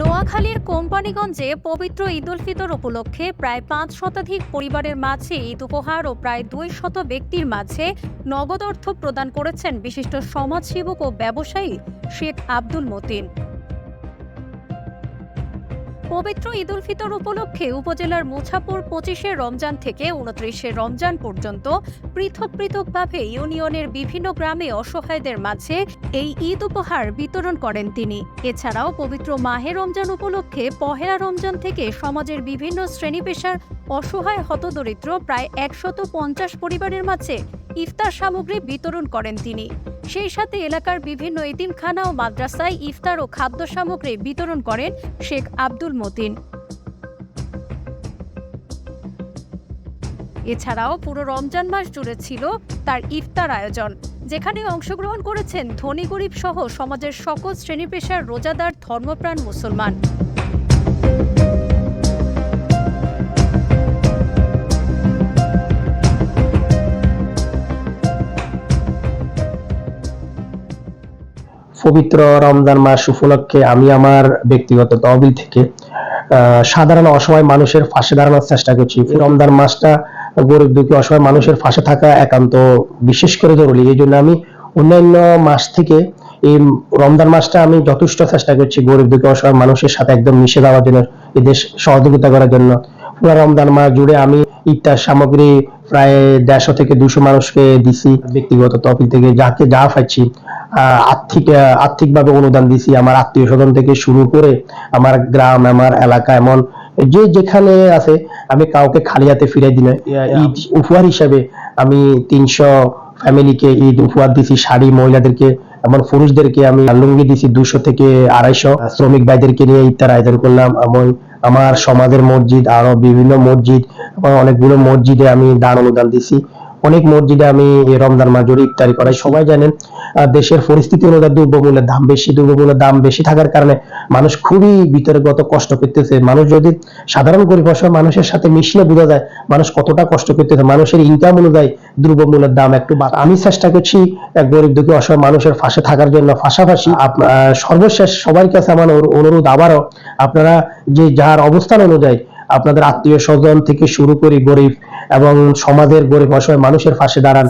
নোয়াখালীর কোম্পানিগঞ্জে পবিত্র ঈদুল ফিতর উপলক্ষে প্রায় পাঁচ শতাধিক পরিবারের মাঝে ঈদ উপহার ও প্রায় দুই শত ব্যক্তির মাঝে নগদ অর্থ প্রদান করেছেন বিশিষ্ট সমাজসেবক ও ব্যবসায়ী শেখ আব্দুল মতিন। পবিত্র ঈদুল ফিতর উপলক্ষে উপজেলার মুছাপুর পঁচিশে রমজান থেকে উনত্রিশে রমজান পর্যন্ত পৃথক পৃথকভাবে ইউনিয়নের বিভিন্ন গ্রামে অসহায়দের মাঝে এই ঈদ উপহার বিতরণ করেন তিনি। এছাড়াও পবিত্র মাহে রমজান উপলক্ষে পহেলা রমজান থেকে সমাজের বিভিন্ন শ্রেণি পেশার অসহায় হতদরিদ্র প্রায় একশত পঞ্চাশ পরিবারের মাঝে ইফতার সামগ্রী বিতরণ করেন তিনি। সেই সাথে এলাকার বিভিন্ন এতিমখানা ও মাদ্রাসায় ইফতার ও খাদ্য সামগ্রী বিতরণ করেন শেখ আব্দুল মতিন। এছাড়াও পুরো রমজান মাস জুড়ে ছিল তার ইফতার আয়োজন, যেখানে অংশগ্রহণ করেছেন ধনী গরিব সহ সমাজের সকল শ্রেণি পেশার রোজাদার ধর্মপ্রাণ মুসলমান। পবিত্র রমজান মাস উপলক্ষে আমি আমার ব্যক্তিগত তহবিল থেকে সাধারণ অসহায় মানুষের পাশে দাঁড়ানোর চেষ্টা করছি। রমজান মাসটা গরিব দুঃখী অসহায় মানুষের পাশে থাকা একান্ত বিশেষ করে জরুরি। এই জন্য আমি অন্যান্য মাস থেকে এই রমজান মাসটা আমি যথেষ্ট চেষ্টা করছি গরিব দুঃখী অসহায় মানুষের সাথে একদম মিশে যাওয়ার জন্য, এদের সহযোগিতা করার জন্য। পুরো রমজান মাস জুড়ে আমি ইফতার সামগ্রী প্রায় দেড়শো থেকে দুশো মানুষকে দিছি ব্যক্তিগত তহবিল থেকে যাকে যা পাচ্ছি আর্থিক আর্থিকভাবে অনুদান দিছি আমার আত্মীয় স্বজন থেকে শুরু করে আমার গ্রাম আমার এলাকা এমন যে যেখানে আছে আমি কাউকে খালি হাতে ফিরে না ঈদ উপহার হিসাবে আমি তিনশো ফ্যামিলিকে ঈদ উপহার দিছি শাড়ি মহিলাদেরকে এমন পুরুষদেরকে আমি লুঙ্গি দিছি দুশো থেকে আড়াইশো শ্রমিক ভাইদেরকে নিয়ে ইফতার আয়োজন করলাম এবং আমার সমাজের মসজিদ আরও বিভিন্ন মসজিদ অনেকগুলো মসজিদে আমি দান অনুদান দিছি। অনেক মসজিদে আমি রমজান মাস জুড়ে ইফতারি করাই। সবাই জানেন দেশের পরিস্থিতি অনুযায়ী দ্রব্যমূল্যের দাম বেশি, দ্রব্যমূল্যের দাম বেশি থাকার কারণে মানুষ খুবই বিতর্কগত কষ্ট করতেছে। মানুষ যদি সাধারণ গরিব অসহায় মানুষের সাথে মিশলে বোঝা যায়, মানুষ কতটা কষ্ট করতেছে। মানুষের ইনকাম অনুযায়ী দ্রব্যমূল্যের দাম একটু বাড় আমি চেষ্টা করছি গরিব দুঃখী অসহায় মানুষের পাশে থাকার জন্য। পাশাপাশি সর্বশেষ সবার কাছে আমার অনুরোধ আবারও, আপনারা যে যার অবস্থান অনুযায়ী আপনাদের আত্মীয় স্বজন থেকে শুরু করে গরিব এবং সমাজের গরিব অসহায় মানুষের পাশে দাঁড়ান।